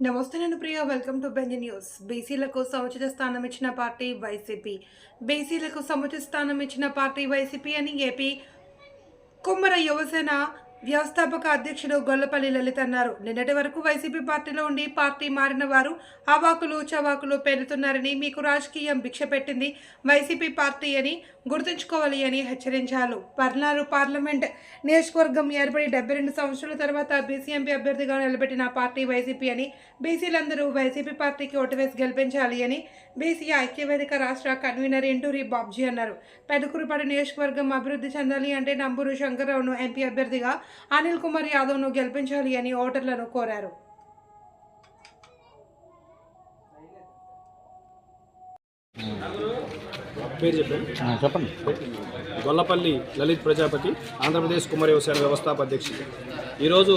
నమస్తే నేను Priya welcome to Benz news బీసీలకు సముచిత స్థానం ఇచ్చిన పార్టీ వైసీపీ బీసీలకు సముచిత స్థానం ఇచ్చిన పార్టీ వైసీపీ అని ఏపీ కుమ్మర యువసేన వ్యవస్థాపక అధ్యక్షుడు గొల్లపల్లి లలిత్ అన్నారు. నిన్నటి వరకు వైసీపీ పార్టీలో ఉండి పార్టీ మారిన వారు అవాకులు చవాకులు పెరుగుతున్నారని మీకు రాజకీయం భిక్ష పెట్టింది వైసీపీ పార్టీ అని గుర్తుంచుకోవాలి అని హెచ్చరించారు. పర్నారు పార్లమెంట్ నియోజకవర్గం ఏర్పడి డెబ్బై రెండు సంవత్సరాల తర్వాత బీసీ ఎంపీ అభ్యర్థిగా నిలబెట్టిన పార్టీ వైసీపీ అని బీసీలందరూ వైసీపీ పార్టీకి ఓటు వేసి గెలిపించాలి అని బీసీ ఐక్యవేదిక రాష్ట్ర కన్వీనర్ ఎంటూరి బాబ్జీ అన్నారు. పెదకురుపాడు నియోజకవర్గం అభివృద్ధి చెందాలి అంటే నంబూరు శంకర్రావును ఎంపీ అభ్యర్థిగా అనిల్ కుమార్ యాదవ్ను గెలిపించాలి అని ఓటర్లను కోరారు. పేరు చెప్పండి. చెప్పండి. గొల్లపల్లి లలిత్ ప్రజాపతి ఆంధ్రప్రదేశ్ కుమార వ్యవసాయ వ్యవస్థాపక అధ్యక్షుడు. ఈరోజు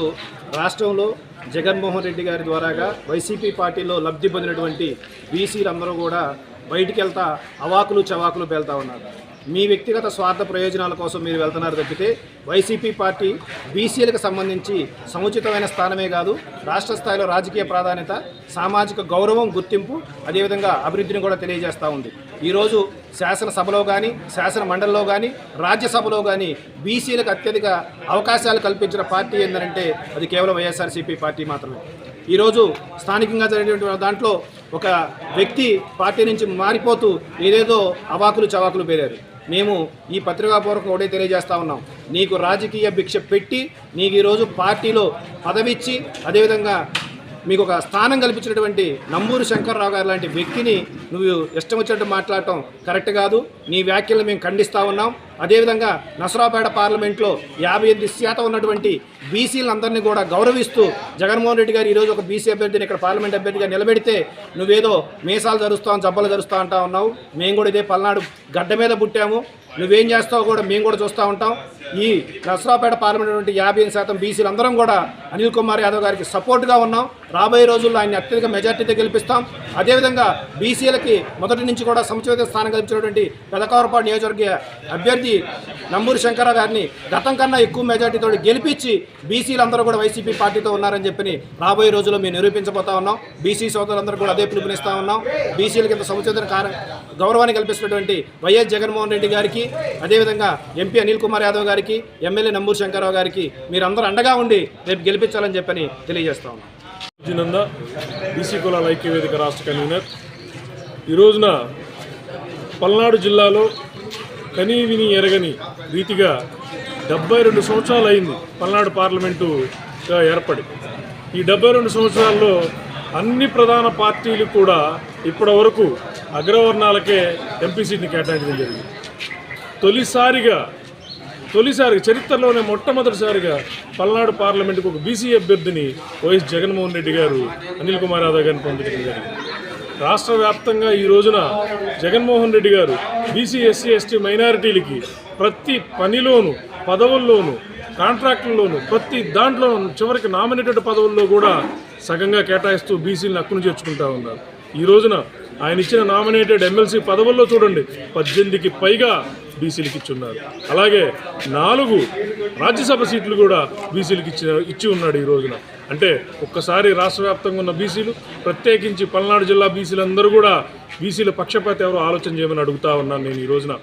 రాష్ట్రంలో జగన్మోహన్ రెడ్డి గారి ద్వారాగా వైసీపీ పార్టీలో లబ్ధి పొందినటువంటి బీసీలందరూ కూడా బయటికి వెళ్తా అవాకులు చవాకులు పేలుతా ఉన్నారు. మీ వ్యక్తిగత స్వార్థ ప్రయోజనాల కోసం మీరు వెళ్తున్నారు తప్పితే వైసీపీ పార్టీ బీసీలకు సంబంధించి సముచితమైన స్థానమే కాదు రాష్ట్ర స్థాయిలో రాజకీయ ప్రాధాన్యత సామాజిక గౌరవం గుర్తింపు అదేవిధంగా అభివృద్ధిని కూడా తెలియజేస్తూ ఉంది. ఈరోజు శాసనసభలో కానీ శాసన మండలిలో కానీ రాజ్యసభలో కానీ బీసీలకు అత్యధిక అవకాశాలు కల్పించిన పార్టీ ఏంటంటే అది కేవలం వైఎస్ఆర్సీపీ పార్టీ మాత్రమే. ఈరోజు స్థానికంగా జరిగినటువంటి దాంట్లో ఒక వ్యక్తి పార్టీ నుంచి మారిపోతూ ఏదేదో అవాకులు చవాకులు పేరారు. మేము ఈ పత్రికాపూర్వకం ఒకటే తెలియజేస్తా ఉన్నాం. నీకు రాజకీయ భిక్ష పెట్టి నీకు ఈరోజు పార్టీలో పదవిచ్చి అదేవిధంగా మీకు ఒక స్థానం కల్పించినటువంటి నంబూరు శంకర్రావు గారు లాంటి వ్యక్తిని నువ్వు ఇష్టం వచ్చినట్టు మాట్లాడటం కరెక్ట్ కాదు. నీ వ్యాఖ్యలను మేము ఖండిస్తూ ఉన్నాం. అదేవిధంగా నసరాపేట పార్లమెంట్లో యాభై ఎనిమిది శాతం ఉన్నటువంటి బీసీలందరినీ కూడా గౌరవిస్తూ జగన్మోహన్ రెడ్డి గారు ఈరోజు ఒక బీసీ అభ్యర్థిని ఇక్కడ పార్లమెంట్ అభ్యర్థిగా నిలబెడితే నువ్వేదో మీసాలు జరుస్తావు జబ్బలు జరుస్తా అంటా ఉన్నావు. మేము కూడా ఇదే పల్నాడు గడ్డ మీద పుట్టాము. నువ్వేం చేస్తావో కూడా మేము కూడా చూస్తూ ఉంటాం. ఈ నసరాపేట పార్లమెంట్ నుండి యాభై ఎనిమిది శాతం బీసీలు అందరం కూడా అనిల్ కుమార్ యాదవ్ గారికి సపోర్ట్గా ఉన్నాం. రాబోయే రోజుల్లో ఆయన అత్యధిక మెజార్టీతో గెలిపిస్తాం. అదేవిధంగా బీసీలకి మొదటి నుంచి కూడా సముచిత స్థానం కల్పించినటువంటి పెదకవరపాడు నియోజకవర్గ అభ్యర్థి నంబూరి శంకర గారిని గతం కన్నా ఎక్కువ మెజార్టీతో గెలిపించి బీసీలందరూ కూడా వైసీపీ పార్టీతో ఉన్నారని చెప్పి రాబోయే రోజుల్లో మేము నిరూపించబోతా ఉన్నాం. బీసీ సోదరులందరూ కూడా అదే పిలుపునిస్తా ఉన్నాం. బీసీలకి ఇంత సముచిత కార గౌరవాన్ని కల్పిస్తున్నటువంటి వైఎస్ జగన్మోహన్ రెడ్డి గారికి అదేవిధంగా ఎంపీ అనిల్ కుమార్ యాదవ్ గారికి ఎమ్మెల్యే నంబూరు శంకరరావు గారికి మీరందరూ అండగా ఉండి రేపు గెలిపించాలని చెప్పని తెలియజేస్తా ఉన్నాం. జినంద బీసీ కులాల ఐక్యవేదిక రాష్ట్ర కన్వీనర్. ఈ రోజున పల్నాడు జిల్లాలో కనీ విని ఎరగని రీతిగా డెబ్బై రెండు సంవత్సరాలు అయింది పల్నాడు పార్లమెంటుగా ఏర్పడి. ఈ డెబ్బై రెండు సంవత్సరాల్లో అన్ని ప్రధాన పార్టీలు కూడా ఇప్పటి వరకు అగ్రవర్ణాలకే ఎంపీ సీట్ని కేటాయించడం జరిగింది. తొలిసారిగా తొలిసారిగా చరిత్రలోనే మొట్టమొదటిసారిగా పల్నాడు పార్లమెంటుకు ఒక బీసీ అభ్యర్థిని వైఎస్ జగన్మోహన్ రెడ్డి గారు అనిల్ కుమార్ యాదవ్ గారిని పంపించడం జరిగింది. రాష్ట్ర వ్యాప్తంగా ఈ రోజున జగన్మోహన్ రెడ్డి గారు బీసీ ఎస్సీ ఎస్టీ మైనారిటీలకి ప్రతి పనిలోనూ పదవుల్లోనూ కాంట్రాక్టుల్లోనూ ప్రతి దాంట్లో చివరికి నామినేటెడ్ పదవుల్లో కూడా సగంగా కేటాయిస్తూ బీసీలను హక్కును చేర్చుకుంటా ఉన్నారు. ఈ రోజున ఆయన ఇచ్చిన నామినేటెడ్ ఎమ్మెల్సీ పదవుల్లో చూడండి పద్దెనిమిదికి పైగా బీసీలకు ఇచ్చున్నారు. అలాగే నాలుగు రాజ్యసభ సీట్లు కూడా బీసీలకు ఇచ్చి ఇచ్చి ఉన్నాడు ఈ రోజున. అంటే ఒక్కసారి రాష్ట్ర వ్యాప్తంగా ఉన్న బీసీలు ప్రత్యేకించి పల్నాడు జిల్లా బీసీలందరూ కూడా బీసీల పక్షపాత ఎవరు ఆలోచన చేయమని అడుగుతా ఉన్నాను నేను ఈ రోజున.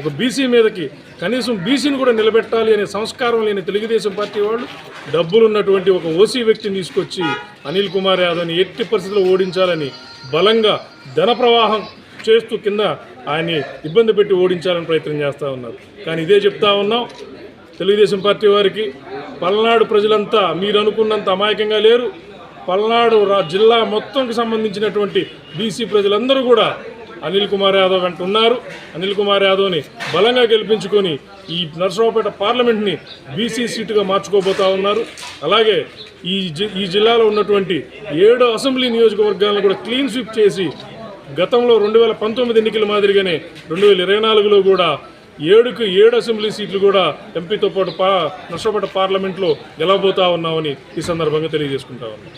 ఒక బీసీ మీదకి కనీసం బీసీని కూడా నిలబెట్టాలి అనే సంస్కారం లేని తెలుగుదేశం పార్టీ వాళ్ళు డబ్బులున్నటువంటి ఒక ఓసీ వ్యక్తిని తీసుకొచ్చి అనిల్ కుమార్ యాదవ్ని ఎట్టి పరిస్థితుల్లో ఓడించాలని బలంగా ధన ప్రవాహం చేస్తూ కింద ఆయన్ని ఇబ్బంది పెట్టి ఓడించాలని ప్రయత్నం చేస్తూ ఉన్నారు. కానీ ఇదే చెప్తా ఉన్నాం. తెలుగుదేశం పార్టీ వారికి పల్నాడు ప్రజలంతా మీరు అనుకున్నంత అమాయకంగా లేరు. పల్నాడు రా జిల్లా మొత్తంకి సంబంధించినటువంటి బీసీ ప్రజలందరూ కూడా అనిల్ కుమార్ యాదవ్ వెంట ఉన్నారు. అనిల్ కుమార్ యాదవ్ని బలంగా గెలిపించుకొని ఈ నరసరావుపేట పార్లమెంట్ని బీసీ సీటుగా మార్చుకోబోతా ఉన్నారు. అలాగే ఈ జి ఈ జిల్లాలో ఉన్నటువంటి ఏడు అసెంబ్లీ నియోజకవర్గాలను కూడా క్లీన్ స్వీప్ చేసి గతంలో రెండు వేల పంతొమ్మిది ఎన్నికల మాదిరిగానే రెండు వేల ఇరవై నాలుగులో కూడా ఏడుకు ఏడు అసెంబ్లీ సీట్లు కూడా ఎంపీతో పాటు పా నష్టపడ్డ పార్లమెంట్లో గెలవబోతా ఉన్నామని ఈ సందర్భంగా తెలియజేసుకుంటా ఉన్నాం.